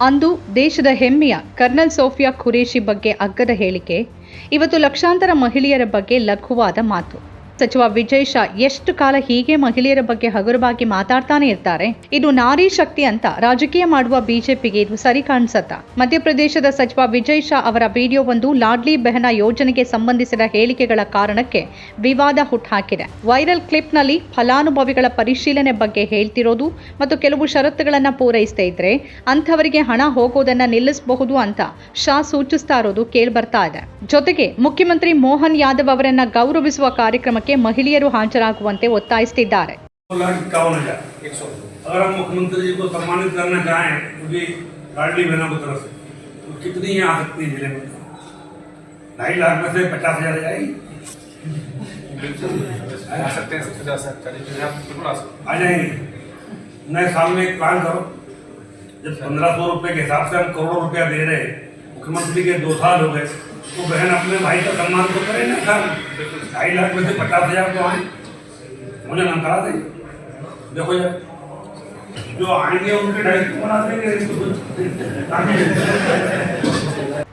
ಅಂದು ದೇಶದ ಹೆಮ್ಮೆಯ ಕರ್ನಲ್ ಸೋಫಿಯಾ ಖುರೇಶಿ ಬಗ್ಗೆ ಅಗ್ಗದ ಹೇಳಿಕೆ, ಇವತ್ತು ಲಕ್ಷಾಂತರ ಮಹಿಳೆಯರ ಬಗ್ಗೆ ಲಘುವಾದ ಮಾತು. ಸಚಿವ ವಿಜಯ್ ಶಾ ಎಷ್ಟು ಕಾಲ ಹೀಗೆ ಮಹಿಳೆಯರ ಬಗ್ಗೆ ಹಗುರವಾಗಿ ಮಾತಾಡ್ತಾನೆ ಇರ್ತಾರೆ? ಇದು ನಾರಿ ಶಕ್ತಿ ಅಂತ ರಾಜಕೀಯ ಮಾಡುವ ಬಿಜೆಪಿಗೆ ಇದು ಸರಿ ಕಾಣಿಸತ್ತ? ಮಧ್ಯಪ್ರದೇಶದ ಸಚಿವ ವಿಜಯ್ ಶಾ ಅವರ ವಿಡಿಯೋ ಒಂದು ಲಾಡ್ಲಿ ಬೆಹನ ಯೋಜನೆಗೆ ಸಂಬಂಧಿಸಿದ ಹೇಳಿಕೆಗಳ ಕಾರಣಕ್ಕೆ ವಿವಾದ ಹುಟ್ಟುಹಾಕಿದೆ ವೈರಲ್ ಕ್ಲಿಪ್ನಲ್ಲಿ ಫಲಾನುಭವಿಗಳ ಪರಿಶೀಲನೆ ಬಗ್ಗೆ ಹೇಳ್ತಿರೋದು ಮತ್ತು ಕೆಲವು ಷರತ್ತುಗಳನ್ನು ಪೂರೈಸ್ತಾ ಇದ್ರೆ ಅಂಥವರಿಗೆ ಹಣ ಹೋಗೋದನ್ನ ನಿಲ್ಲಿಸಬಹುದು ಅಂತ ಶಾ ಸೂಚಿಸ್ತಾ ಇರೋದು ಕೇಳ್ಬರ್ತಾ ಇದೆ. ಜೊತೆಗೆ ಮುಖ್ಯಮಂತ್ರಿ ಮೋಹನ್ ಯಾದವ್ ಅವರನ್ನ ಗೌರವಿಸುವ ಕಾರ್ಯಕ್ರಮಕ್ಕೆ ಮಹಿಳೆಯರು ಹಾಜರಾಗುವಂತೆ ಒತ್ತಾಯಿಸುತ್ತಿದ್ದಾರೆ दो लाख इक्यावन हजार अगर हम मुख्यमंत्री जी को सम्मानित करना चाहें क्योंकि लाडली बहनों की तरफ से तो कितनी आ सकती है जिले में ढाई लाख में से पचास हजार जाएगी आ सकते हैं पचास चालीस हजार बिल्कुल आ सकते आ जाएंगे नए साल में एक प्लान करो जब पंद्रह सौ रुपये के हिसाब से हम करोड़ों रुपया दे रहे हैं मुख्यमंत्री के दो साल हो गए तो बहन अपने भाई का सम्मान तो करे ना सर ढाई लाख में से पचास हज़ार तो आए। मुझे नाम करा देंगे देखो यार, जो आएँगे उनके डायरेक्ट बना देंगे।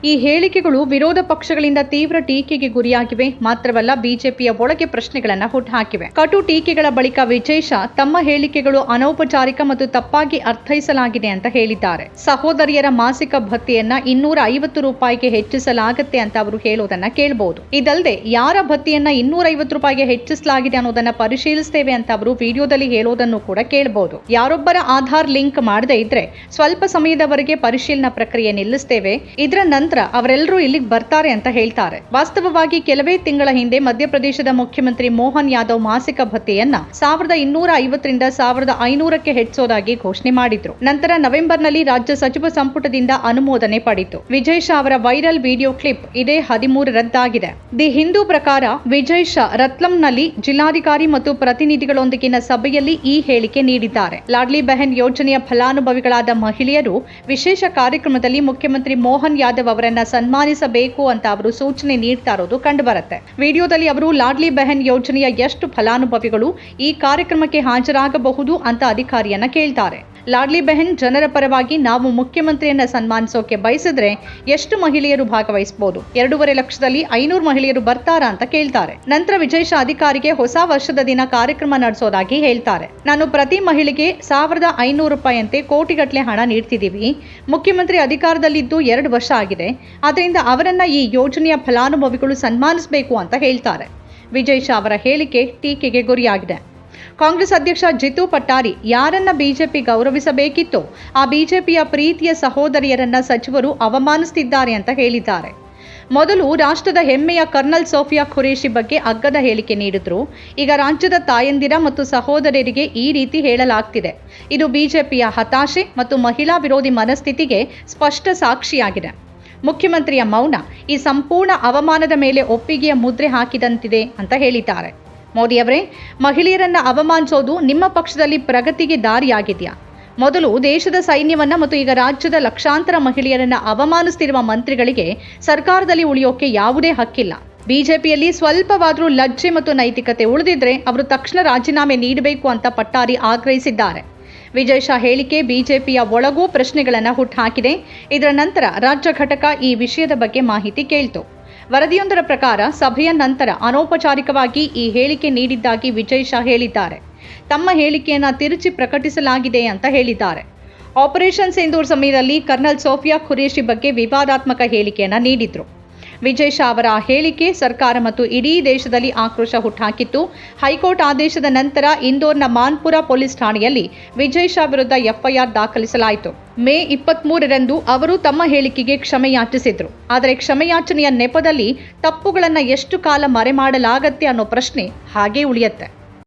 ಈ ಹೇಳಿಕೆಗಳು ವಿರೋಧ ಪಕ್ಷಗಳಿಂದ ತೀವ್ರ ಟೀಕೆಗೆ ಗುರಿಯಾಗಿವೆ. ಮಾತ್ರವಲ್ಲ, ಬಿಜೆಪಿಯ ಒಳಗೆ ಪ್ರಶ್ನೆಗಳನ್ನು ಹುಟ್ಟುಹಾಕಿವೆ ಕಟು ಟೀಕೆಗಳ ಬಳಿಕ ವಿಜಯ್ ಶಾ ತಮ್ಮ ಹೇಳಿಕೆಗಳು ಅನೌಪಚಾರಿಕ ಮತ್ತು ತಪ್ಪಾಗಿ ಅರ್ಥೈಸಲಾಗಿದೆ ಅಂತ ಹೇಳಿದ್ದಾರೆ. ಸಹೋದರಿಯರ ಮಾಸಿಕ ಭತ್ಯೆಯನ್ನ ಇನ್ನೂರ ಐವತ್ತು ರೂಪಾಯಿಗೆ ಹೆಚ್ಚಿಸಲಾಗತ್ತೆ ಅಂತ ಅವರು ಹೇಳೋದನ್ನ ಕೇಳಬಹುದು ಇದಲ್ಲದೆ ಯಾರ ಭತ್ಯೆಯನ್ನ ಇನ್ನೂರ ರೂಪಾಯಿಗೆ ಹೆಚ್ಚಿಸಲಾಗಿದೆ ಅನ್ನೋದನ್ನ ಪರಿಶೀಲಿಸ್ತೇವೆ ಅಂತ ಅವರು ವಿಡಿಯೋದಲ್ಲಿ ಹೇಳೋದನ್ನು ಕೂಡ ಕೇಳಬಹುದು ಯಾರೊಬ್ಬರ ಆಧಾರ್ ಲಿಂಕ್ ಮಾಡದೇ ಇದ್ರೆ ಸ್ವಲ್ಪ ಸಮಯದವರೆಗೆ ಪರಿಶೀಲನಾ ಪ್ರಕ್ರಿಯೆ ನಿಲ್ಲಿಸ್ತೇವೆ. ಇದರ ನಂತರ ಅವರೆಲ್ಲರೂ ಇಲ್ಲಿಗೆ ಬರ್ತಾರೆ ಅಂತ ಹೇಳ್ತಾರೆ. ವಾಸ್ತವವಾಗಿ ಕೆಲವೇ ತಿಂಗಳ ಹಿಂದೆ ಮಧ್ಯಪ್ರದೇಶದ ಮುಖ್ಯಮಂತ್ರಿ ಮೋಹನ್ ಯಾದವ್ ಮಾಸಿಕ ಭತ್ಯೆಯನ್ನ ಸಾವಿರದ ಇನ್ನೂರ ಐವತ್ತರಿಂದ ಸಾವಿರದ ಐನೂರಕ್ಕೆ ಹೆಚ್ಚೋದಾಗಿ ಘೋಷಣೆ ಮಾಡಿದ್ರು. ನಂತರ ನವೆಂಬರ್ನಲ್ಲಿ ರಾಜ್ಯ ಸಚಿವ ಸಂಪುಟದಿಂದ ಅನುಮೋದನೆ ಪಡೆಯಿತು. ವಿಜಯ್ ಶಾ ಅವರ ವೈರಲ್ ವಿಡಿಯೋ ಕ್ಲಿಪ್ ಇದೇ ಹದಿಮೂರರದ್ದಾಗಿದೆ ದಿ ಹಿಂದೂ ಪ್ರಕಾರ ವಿಜಯ್ ಶಾ ರತ್ಲಂನಲ್ಲಿ ಜಿಲ್ಲಾಧಿಕಾರಿ ಮತ್ತು ಪ್ರತಿನಿಧಿಗಳೊಂದಿಗಿನ ಸಭೆಯಲ್ಲಿ ಈ ಹೇಳಿಕೆ ನೀಡಿದ್ದಾರೆ. ಲಾಡ್ಲಿ ಬೆಹನ್ ಯೋಜನೆಯ ಫಲಾನುಭವಿಗಳಾದ ಮಹಿಳೆಯರು ವಿಶೇಷ ಕಾರ್ಯಕ್ರಮದಲ್ಲಿ ಮುಖ್ಯಮಂತ್ರಿ ಮೋಹನ್ ಯಾದವ್ ಅವರನ್ನ ಸನ್ಮಾನಿಸಬೇಕು ಅಂತ ಅವರು ಸೂಚನೆ ನೀಡ್ತಾ ಇರೋದು ಕಂಡುಬರುತ್ತೆ. ವಿಡಿಯೋದಲ್ಲಿ ಅವರು ಲಾಡ್ಲಿ ಬೆಹನ್ ಯೋಜನೆಯ ಎಷ್ಟು ಫಲಾನುಭವಿಗಳು ಈ ಕಾರ್ಯಕ್ರಮಕ್ಕೆ ಹಾಜರಾಗಬಹುದು ಅಂತ ಅಧಿಕಾರಿಯನ್ನ ಕೇಳ್ತಾರೆ. ಲಾಡ್ಲಿ ಬೆಹನ್ ಜನರ ಪರವಾಗಿ ನಾವು ಮುಖ್ಯಮಂತ್ರಿಯನ್ನ ಸನ್ಮಾನಿಸೋಕೆ ಬಯಸಿದ್ರೆ ಎಷ್ಟು ಮಹಿಳೆಯರು ಭಾಗವಹಿಸಬಹುದು ಎರಡೂವರೆ ಲಕ್ಷದಲ್ಲಿ ಐನೂರು ಮಹಿಳೆಯರು ಬರ್ತಾರಾ ಅಂತ ಕೇಳ್ತಾರೆ. ನಂತರ ಶಾ ಅಧಿಕಾರಿಗೆ ಹೊಸ ವರ್ಷದ ದಿನ ಕಾರ್ಯಕ್ರಮ ನಡೆಸೋದಾಗಿ ಹೇಳ್ತಾರೆ. ನಾನು ಪ್ರತಿ ಮಹಿಳೆಗೆ ಸಾವಿರದ ಐನೂರು ರೂಪಾಯಿಯಂತೆ ಕೋಟಿಗಟ್ಟಲೆ ಹಣ ನೀಡ್ತಿದ್ದೀವಿ. ಮುಖ್ಯಮಂತ್ರಿ ಅಧಿಕಾರದಲ್ಲಿದ್ದು ಎರಡು ವರ್ಷ ಆಗಿದೆ. ಆದ್ದರಿಂದ ಅವರನ್ನ ಈ ಯೋಜನೆಯ ಫಲಾನುಭವಿಗಳು ಸನ್ಮಾನಿಸಬೇಕು ಅಂತ ಹೇಳ್ತಾರೆ. ವಿಜಯ್ ಶಾ ಅವರ ಹೇಳಿಕೆ ಟೀಕೆಗೆ ಗುರಿಯಾಗಿದೆ. ಕಾಂಗ್ರೆಸ್ ಅಧ್ಯಕ್ಷ ಜಿತು ಪಟ್ಟಾರಿ ಯಾರನ್ನ ಬಿಜೆಪಿ ಗೌರವಿಸಬೇಕಿತ್ತೋ ಆ ಬಿಜೆಪಿಯ ಪ್ರೀತಿಯ ಸಹೋದರಿಯರನ್ನ ಸಚಿವರು ಅವಮಾನಿಸುತ್ತಿದ್ದಾರೆ ಅಂತ ಹೇಳಿದ್ದಾರೆ. ಮೊದಲು ರಾಷ್ಟ್ರದ ಹೆಮ್ಮೆಯ ಕರ್ನಲ್ ಸೋಫಿಯಾ ಖುರೇಶಿ ಬಗ್ಗೆ ಅಗ್ಗದ ಹೇಳಿಕೆ ನೀಡಿದ್ರು. ಈಗ ರಾಜ್ಯದ ತಾಯಂದಿರ ಮತ್ತು ಸಹೋದರರಿಗೆ ಈ ರೀತಿ ಹೇಳಲಾಗ್ತಿದೆ. ಇದು ಬಿಜೆಪಿಯ ಹತಾಶೆ ಮತ್ತು ಮಹಿಳಾ ವಿರೋಧಿ ಮನಸ್ಥಿತಿಗೆ ಸ್ಪಷ್ಟ ಸಾಕ್ಷಿಯಾಗಿದೆ. ಮುಖ್ಯಮಂತ್ರಿಯ ಮೌನ ಈ ಸಂಪೂರ್ಣ ಅವಮಾನದ ಮೇಲೆ ಒಪ್ಪಿಗೆಯ ಮುದ್ರೆ ಹಾಕಿದಂತಿದೆ ಅಂತ ಹೇಳಿದ್ದಾರೆ. ಮೋದಿ ಅವರೇ, ಮಹಿಳೆಯರನ್ನ ಅವಮಾನಿಸೋದು ನಿಮ್ಮ ಪಕ್ಷದಲ್ಲಿ ಪ್ರಗತಿಗೆ ದಾರಿಯಾಗಿದೆಯಾ? ಮೊದಲು ದೇಶದ ಸೈನ್ಯವನ್ನ ಮತ್ತು ಈಗ ರಾಜ್ಯದ ಲಕ್ಷಾಂತರ ಮಹಿಳೆಯರನ್ನ ಅವಮಾನಿಸ್ತಿರುವ ಮಂತ್ರಿಗಳಿಗೆ ಸರ್ಕಾರದಲ್ಲಿ ಉಳಿಯೋಕೆ ಯಾವುದೇ ಹಕ್ಕಿಲ್ಲ. ಬಿಜೆಪಿಯಲ್ಲಿ ಸ್ವಲ್ಪವಾದರೂ ಲಜ್ಜೆ ಮತ್ತು ನೈತಿಕತೆ ಉಳಿದಿದ್ರೆ ಅವರು ತಕ್ಷಣ ರಾಜೀನಾಮೆ ನೀಡಬೇಕು ಅಂತ ಪಟ್ಟಾರಿ ಆಗ್ರಹಿಸಿದ್ದಾರೆ. ವಿಜಯ್ ಶಾ ಹೇಳಿಕೆ ಬಿಜೆಪಿಯ ಒಳಗೂ ಪ್ರಶ್ನೆಗಳನ್ನು ಹುಟ್ಟುಹಾಕಿದೆ ಇದರ ನಂತರ ರಾಜ್ಯ ಘಟಕ ಈ ವಿಷಯದ ಬಗ್ಗೆ ಮಾಹಿತಿ ಕೇಳಿತು. ವರದಿಯೊಂದರ ಪ್ರಕಾರ ಸಭೆಯ ನಂತರ ಅನೌಪಚಾರಿಕವಾಗಿ ಈ ಹೇಳಿಕೆ ನೀಡಿದ್ದಾಗಿ ವಿಜಯ್ ಶಾ ಹೇಳಿದ್ದಾರೆ. ತಮ್ಮ ಹೇಳಿಕೆಯನ್ನು ತಿರುಚಿ ಪ್ರಕಟಿಸಲಾಗಿದೆ ಅಂತ ಹೇಳಿದ್ದಾರೆ. ಆಪರೇಷನ್ ಸಿಂಧೂರ್ ಸಮಯದಲ್ಲಿ ಕರ್ನಲ್ ಸೋಫಿಯಾ ಖುರೇಶಿ ಬಗ್ಗೆ ವಿವಾದಾತ್ಮಕ ಹೇಳಿಕೆಯನ್ನು ನೀಡಿದ್ರು. ವಿಜಯ್ ಶಾ ಅವರ ಹೇಳಿಕೆ ಸರ್ಕಾರ ಮತ್ತು ಇಡೀ ದೇಶದಲ್ಲಿ ಆಕ್ರೋಶ ಹುಟ್ಟುಹಾಕಿತ್ತು ಹೈಕೋರ್ಟ್ ಆದೇಶದ ನಂತರ ಇಂದೋರ್ನ ಮಾನ್ಪುರ ಪೊಲೀಸ್ ಠಾಣೆಯಲ್ಲಿ ವಿಜಯ್ ಶಾ ವಿರುದ್ಧ ಎಫ್ಐಆರ್ ದಾಖಲಿಸಲಾಯಿತು. ಮೇ ಇಪ್ಪತ್ಮೂರರಂದು ಅವರು ತಮ್ಮ ಹೇಳಿಕೆಗೆ ಕ್ಷಮೆಯಾಚಿಸಿದ್ರು. ಆದರೆ ಕ್ಷಮೆಯಾಚನೆಯ ನೆಪದಲ್ಲಿ ತಪ್ಪುಗಳನ್ನು ಎಷ್ಟು ಕಾಲ ಮರೆಮಾಡಲಾಗತ್ತೆ ಅನ್ನೋ ಪ್ರಶ್ನೆ ಹಾಗೇ ಉಳಿಯುತ್ತೆ.